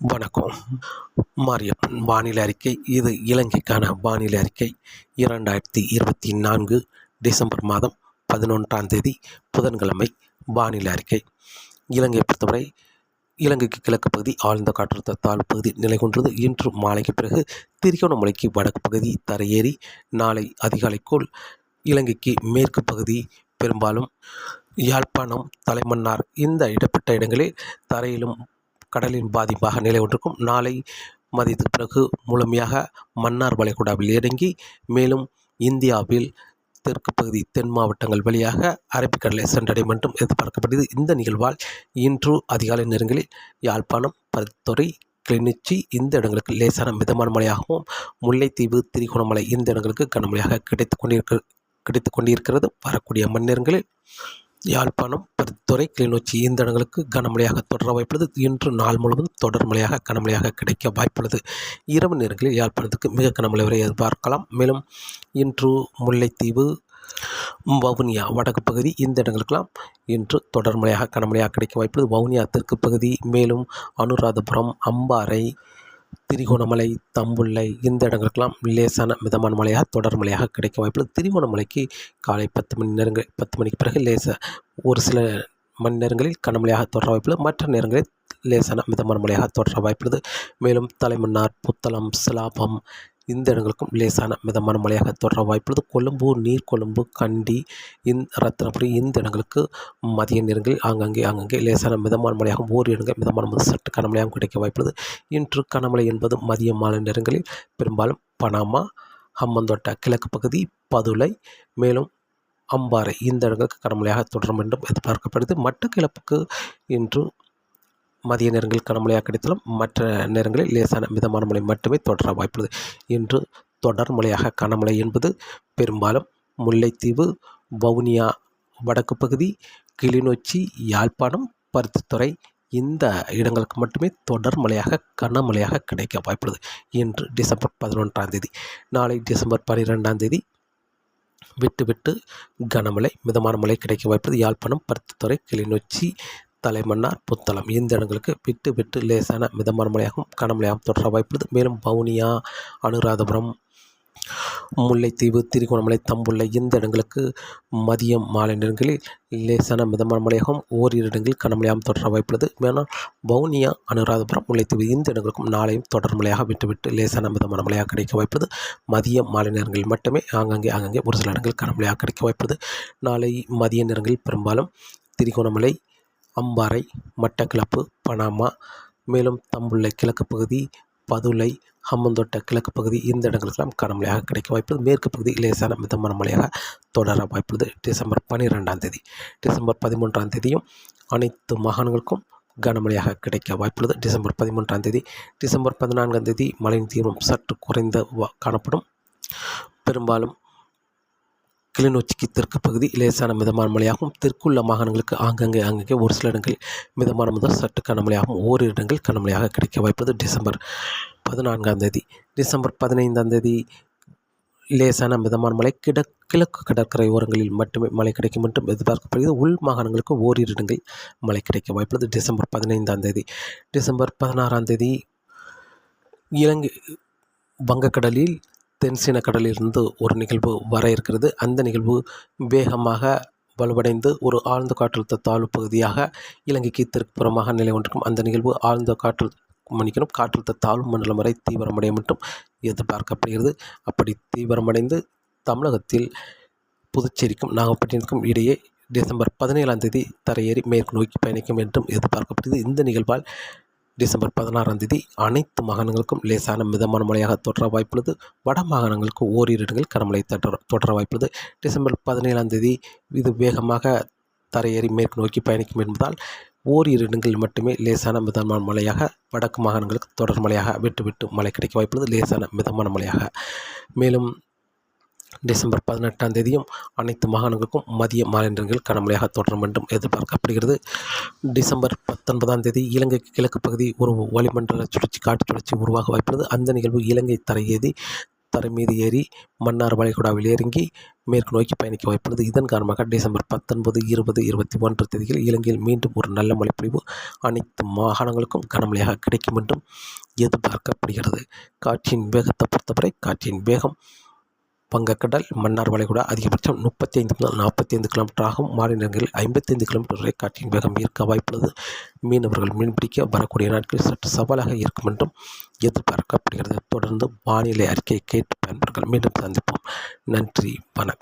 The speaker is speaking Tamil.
வணக்கம். மாரியப்பன் வானிலை அறிக்கை. இது இலங்கைக்கான வானிலை அறிக்கை. இரண்டாயிரத்தி இருபத்தி நான்கு டிசம்பர் மாதம் பதினொன்றாம் தேதி புதன்கிழமை வானிலை அறிக்கை. இலங்கையை பொறுத்தவரை இலங்கைக்கு கிழக்கு பகுதி ஆழ்ந்த காற்றழுத்த தாழ்வு பகுதி நிலை கொண்டது இன்று மாலைக்கு பிறகு திருகோணமலைக்கு வடக்கு பகுதி தரையேறி நாளை அதிகாலைக்குள் இலங்கைக்கு மேற்கு பகுதி பெரும்பாலும் யாழ்ப்பாணம் தலைமன்னார் இந்த இடப்பட்ட இடங்களில் தரையிலும் கடலின் பாதிப்பாக நிலை கொண்டிருக்கும் நாளை மதியத்துக்கு பிறகு முழுமையாக மன்னார் வளைகுடாவில் இறங்கி மேலும் இந்தியாவில் தெற்கு பகுதி தென் மாவட்டங்கள் வழியாக அரபிக்கடலை சென்றடையும் என்றும் எதிர்பார்க்கப்படுகிறது. இந்த நிகழ்வால் இன்று அதிகாலை நேரங்களில் யாழ்ப்பாணம் பருத்துறை கிளிநொச்சி இந்த இடங்களுக்கு லேசான மிதமான மழையாகவும் முல்லைத்தீவு திரிகோணமலை இந்த இடங்களுக்கு கனமழையாக கிடைத்து கொண்டிருக்க கிடைத்து கொண்டிருக்கிறது. வரக்கூடிய மணிநேரங்களில் யாழ்ப்பாணம் பருத்துறை கிளிநொச்சி இந்த இடங்களுக்கு கனமழையாக தொடர வாய்ப்புள்ளது. இன்று நாள் முழுவதும் தொடர் மழையாக கனமழையாக கிடைக்க வாய்ப்புள்ளது. இரவு நேரங்களில் யாழ்ப்பாணத்துக்கு மிக கனமழை வரை எதிர்பார்க்கலாம். மேலும் இன்று முல்லைத்தீவு வவுனியா வடக்கு பகுதி இந்த இடங்களுக்கெல்லாம் இன்று தொடர் மழையாக கனமழையாக கிடைக்க வாய்ப்புள்ளது. வவுனியா தெற்கு பகுதி மேலும் அனுராதபுரம் அம்பாறை திரிகோணமலை தம்புள்ளை இந்த இடங்களுக்கெல்லாம் லேசான மிதமான மழையாக தொடர் மழையாக கிடைக்க வாய்ப்புள்ளது. திரிகோணமலைக்கு காலை பத்து மணி நேரங்கள் பத்து மணிக்கு பிறகு லேச ஒரு சில மணி நேரங்களில் கனமழையாக தொடர வாய்ப்புள்ளது. மற்ற நேரங்களில் லேசான மிதமான மழையாக தொடர வாய்ப்புள்ளது. மேலும் தலைமன்னார் புத்தளம் சிலாபம் இந்த இடங்களுக்கும் லேசான மிதமான மழையாக தொடர வாய்ப்புள்ளது கொழும்பு நீர்கொழும்பு கண்டி இந் ரத்னபுரி இந்த இடங்களுக்கு மதிய நேரங்களில் ஆங்காங்கே ஆங்காங்கே லேசான மிதமான மழையாகவும் ஓரிரு இடங்கள் மிதமான முதல் சற்று கனமழையாகவும் கிடைக்க வாய்ப்புள்ளது இன்று கனமழை என்பது மதிய மாலை நேரங்களில் பெரும்பாலும் பனாமா ஹம்மந்தோட்டா கிழக்கு பகுதி பதுளை மேலும் அம்பாறை இந்த இடங்களுக்கு கனமழையாக தொடரும் என்றும் எதிர்பார்க்கப்படுது மட்டக்கிழப்புக்கு இன்று மதிய நேரங்களில் கனமழையாக கிடைத்தாலும் மற்ற நேரங்களில் லேசான மிதமான மழை மட்டுமே தொடர வாய்ப்புள்ளது. இன்று தொடர் மழையாக கனமழை என்பது பெரும்பாலும் முல்லைத்தீவு வவுனியா வடக்கு பகுதி கிளிநொச்சி யாழ்ப்பாணம் பருத்தித்துறை இந்த இடங்களுக்கு மட்டுமே தொடர் மழையாக கனமழையாக கிடைக்க வாய்ப்புள்ளது. இன்று டிசம்பர் பதினொன்றாம் தேதி நாளை டிசம்பர் பன்னிரெண்டாம் தேதி விட்டு விட்டு கனமழை மிதமான மழை கிடைக்க வாய்ப்புள்ளது. யாழ்ப்பாணம் பருத்தித்துறை கிளிநொச்சி தலைமன்னார் புத்தளம். இந்த இடங்களுக்கு விட்டு விட்டு லேசான மிதமான மழையாகவும் கனமழையாகவும் தொடர வாய்ப்புள்ளது. மேலும் வவுனியா அனுராதபுரம் முல்லைத்தீவு திரிகோணமலை தம்புள்ளை இந்த இடங்களுக்கு மதியம் மாலை நேரங்களில் லேசான மிதமான மழையாகவும் ஓரிரு இடங்களில் கனமழையாகவும் தொடர வாய்ப்புள்ளது. மேலும் வவுனியா அனுராதபுரம் முல்லைத்தீவு இந்த இடங்களுக்கும் நாளையும் தொடர் மழையாக விட்டுவிட்டு லேசான மிதமான மழையாக கிடைக்க வாய்ப்புள்ளது. மதியம் மாலை நேரங்களில் மட்டுமே ஆங்காங்கே ஆங்காங்கே ஒரு சில இடங்களில் கனமழையாக கிடைக்க வாய்ப்புள்ளது. நாளை மதிய நேரங்களில் பெரும்பாலும் திரிகோணமலை அம்பாறை மட்டக்களப்பு பனாமா மேலும் தம்புள்ளை கிழக்கு பகுதி பதுளை ஹம்மந்தோட்ட கிழக்கு பகுதி இந்த இடங்களுக்கெல்லாம் கனமழையாக கிடைக்க வாய்ப்புள்ளது. மேற்கு பகுதி லேசான மிதமான மழையாக தொடர வாய்ப்புள்ளது. டிசம்பர் பன்னிரெண்டாம் தேதி டிசம்பர் பதிமூன்றாம் தேதியும் அனைத்து மாகாணங்களுக்கும் கனமழையாக கிடைக்க வாய்ப்புள்ளது. டிசம்பர் பதிமூன்றாம் தேதி டிசம்பர் பதினான்காம் தேதி மழையின் தீவிரம் சற்று குறைந்த காணப்படும். பெரும்பாலும் கிளிநொச்சிக்கு தெற்கு பகுதி லேசான மிதமான மழையாகவும் தெற்குள்ள மாகாணங்களுக்கு ஆங்கங்கே ஆங்கங்கே ஒரு சில இடங்களில் மிதமான முதல் சற்று கனமழையாகவும் ஓரிரு இடங்கள் கனமழையாக கிடைக்க வாய்ப்பது டிசம்பர் பதினான்காம் தேதி டிசம்பர் பதினைந்தாம் தேதி லேசான மிதமான மழை கிட கிழக்கு கடற்கரை ஓரங்களில் மட்டுமே மழை கிடைக்கும் என்றும் எதிர்பார்க்கப்படுகிறது. உள் மாகாணங்களுக்கு ஓரிரு இடங்கள் மழை கிடைக்க வாய்ப்புள்ளது. டிசம்பர் பதினைந்தாம் தேதி டிசம்பர் பதினாறாம் தேதி இலங்கை வங்கக்கடலில் தென்சீன கடலிலிருந்து ஒரு நிகழ்வு வர இருக்கிறது. அந்த நிகழ்வு வேகமாக வலுவடைந்து ஒரு ஆழ்ந்த காற்றழுத்த தாழ்வு பகுதியாக இலங்கைக்கு தெற்குப்புறமாக நிலை கொண்டிருக்கும். அந்த நிகழ்வு ஆழ்ந்த காற்று மன்னிக்கணும் காற்றழுத்த தாழ்வு மண்டலம் வரை தீவிரமடையும் என்றும் எதிர்பார்க்கப்படுகிறது. அப்படி தீவிரமடைந்து தமிழகத்தில் புதுச்சேரிக்கும் நாகப்பட்டினத்துக்கும் இடையே டிசம்பர் பதினேழாம் தேதி தரையேறி மேற்கு நோக்கி பயணிக்கும் என்றும் எதிர்பார்க்கப்படுகிறது. இந்த நிகழ்வால் டிசம்பர் பதினாறாம் தேதி அனைத்து மாகாணங்களுக்கும் லேசான மிதமான மழையாக தொடர வாய்ப்புள்ளது. வட மாகாணங்களுக்கு ஓரிரு இடங்கள் கனமழை தொடர தொடர வாய்ப்புள்ளது. டிசம்பர் பதினேழாம் தேதி இது வேகமாக தரையேறி மேற்கு நோக்கி பயணிக்கும் என்பதால் ஓரிரு இடங்களில் மட்டுமே லேசான மிதமான மழையாக வடக்கு மாகாணங்களுக்கு தொடர் மழையாக விட்டு விட்டு மழை கிடைக்க வாய்ப்புள்ளது. லேசான மிதமான மழையாக. மேலும் டிசம்பர் பதினெட்டாம் தேதியும் அனைத்து மாகாணங்களுக்கும் மதிய மாலை நேரங்கள் கனமழையாக தொடரும் என்றும் எதிர்பார்க்கப்படுகிறது. டிசம்பர் பத்தொன்பதாம் தேதி இலங்கைக்கு கிழக்கு பகுதி ஒரு வளிமண்டல சுழற்சி காற்று சுழற்சி உருவாக வாய்ப்புள்ளது. அந்த நிகழ்வு இலங்கை தரையேறி தரை மீது ஏறி மன்னார் வளைகுடாவில் இறங்கி மேற்கு நோக்கி பயணிக்க வாய்ப்புள்ளது. இதன் காரணமாக டிசம்பர் பத்தொன்பது இருபது இருபத்தி ஒன்று தேதியில் இலங்கையில் மீண்டும் ஒரு நல்ல மழைப்பொழிவு அனைத்து மாகாணங்களுக்கும் கனமழையாக கிடைக்கும் என்றும் எதிர்பார்க்கப்படுகிறது. காற்றின் வேகத்தை பொறுத்தவரை காற்றின் வேகம் வங்கக்கடல் மன்னார் வளைகுடா அதிகபட்சம் முப்பத்தி ஐந்து முதல் நாற்பத்தி ஐந்து கிலோமீட்டர் ஆகும். மாலை நேரங்களில் ஐம்பத்தி ஐந்து கிலோமீட்டர் வரை காற்றின் வேகம் இருக்க வாய்ப்புள்ளது மீனவர்கள் மீன்பிடிக்க வரக்கூடிய நாட்களில் சற்று சவாலாக இருக்கும் என்றும் எதிர்பார்க்கப்படுகிறது. தொடர்ந்து வானிலை அறிக்கையை கேட்டு பயன்பர்கள் மீண்டும் சந்திப்போம். நன்றி. வணக்கம்.